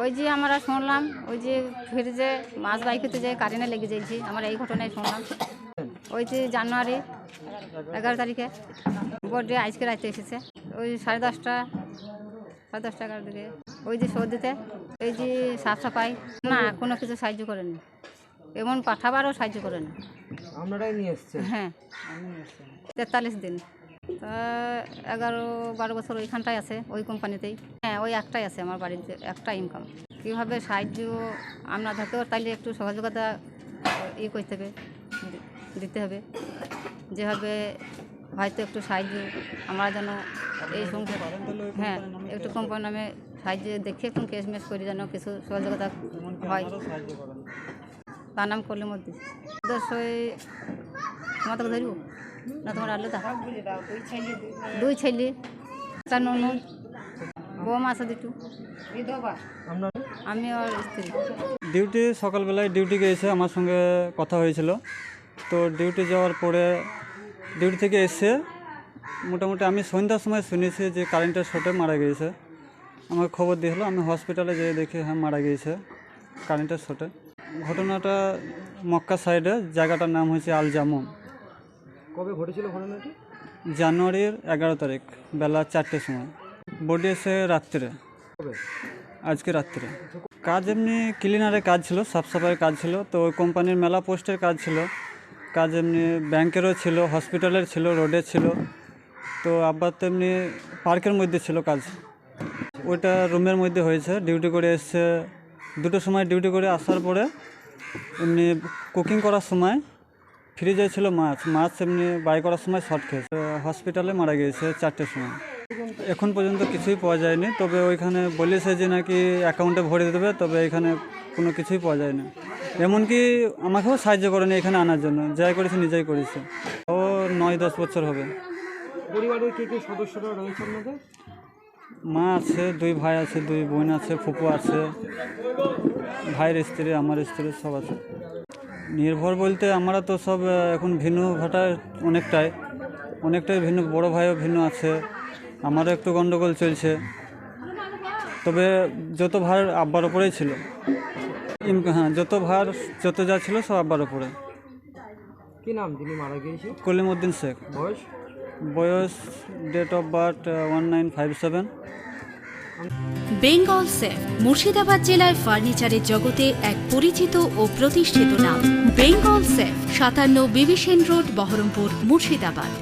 ওই যে আমরা শুনলাম, ওই যে ফ্রিজে মাছ বাইকেতে যে কারেন্টে লেগে যাইছি, আমরা এই ঘটনায় শুনলাম। ওই যে জানুয়ারি এগারো তারিখে বোর্ডে আজকে রাতে এসেছে। ওই সাড়ে দশটা সাড়ে দশটা এগারো দিকে ওই যে সর্দিতে এই যে সাফ সাফাই, না, কোনো কিছু সাহায্য করেনি। এমন পাঠাবারও সাহায্য করেনি আপনারাই নিয়ে এসছেন হ্যাঁ। তেতাল্লিশ দিন। তা এগারো বারো বছর ওইখানটায় আছে ওই কোম্পানিতেই। হ্যাঁ ওই একটাই আছে আমার বাড়িতে একটা ইনকাম কীভাবে সাহায্য আমরা ধরতে তাইলে একটু সহযোগিতা ই করতে হবে দিতে হবে। যেভাবে হয়তো একটু সাহায্য আমরা যেন এই সংসার হ্যাঁ একটু কোম্পানি নামে সাহায্য দেখে একটু কেস মেস করে যেন কিছু সহযোগিতা হয়। তার নাম করলে মধ্যে। দশই তোমার তোকে ধরব? না, তোমার আলাদা দুই ছেলে। একটা ননদ। বৌমা আছে দুটো। আমি আর স্ত্রী। ডিউটি সকালবেলায় ডিউটি গিয়েছে, আমার সঙ্গে কথা হয়েছিল। তো ডিউটি যাওয়ার পরে ডিউটি থেকে এসে মোটামুটি আমি সন্ধ্যার সময় শুনেছি যে কারেন্টের শর্টে মারা গিয়েছে। আমাকে খবর দিয়ে আমি হসপিটালে যেয়ে দেখি হ্যাঁ মারা গিয়েছে কারেন্টের শর্টে। ঘটনাটা মক্কা সাইডে জায়গাটার নাম হয়েছে আল জামুন। কবে ঘটেছিল ঘটনাটি? জানুয়ারির এগারো তারিখ বেলা চারটের সময়। বডি এসে রাত্রে। আজকে রাত্রে। কাজ এমনি ক্লিনারের কাজ ছিল সাফ সাফাইয়ের কাজ ছিল তো ওই কোম্পানির মেলা পোস্টের কাজ ছিল। কাজ এমনি ব্যাংকেরও ছিল হসপিটালের ছিল রোডের ছিল। তো আবার এমনি পার্কের মধ্যে ছিল কাজ। ওইটা রুমের মধ্যে হয়েছে ডিউটি করে এসছে দুটো সময় ডিউটি করে আসার পরে এমনি কুকিং করার সময় ফ্রিজে ছিল মাছ মাছ এমনি বাই করার সময় শর্ট খেয়েছে হসপিটালে মারা গিয়েছে চারটের সময়। এখন পর্যন্ত কিছুই পাওয়া যায়নি, তবে ওইখানে বলেছে যে নাকি অ্যাকাউন্টে ভরে দেবে, তবে এখানে কোনো কিছুই পাওয়া যায় না এমনকি আমাকেও সাহায্য করেনি এখানে আনার জন্য, যাই করেছে নিজেই করেছে। ও নয় দশ বছর হবে। পরিবারের কে কে সদস্যরা রয়েছে আপনাদের? মা আছে দুই ভাই আছে দুই বোন আছে ফুপু আছে। ভাইয়ের স্ত্রী আমার স্ত্রী সব আছে। নির্ভর বলতে আমরা তো সব এখন ভিন্ন ভাটা অনেকটাই। অনেকটাই ভিন্ন বড় ভাইও ভিন্ন আছে। আমারও একটু গন্ডগোল চলছে। তবে যত ভার আব্বার ওপরেই ছিল। হ্যাঁ যত ভার যত যা ছিল সব আব্বার ওপরে কি নাম যিনি মারা গিয়েছে? কলিমউদ্দিন শেখ। বয়স? বয়স date of birth one nine five seven Bengal safe Murshidabad জেলায় ফার্নিচারের জগতে এক পরিচিত ও প্রতিষ্ঠিত নাম। বেঙ্গল সেফ সাতান্ন বিবিসেন রোড বহরমপুর, মুর্শিদাবাদ।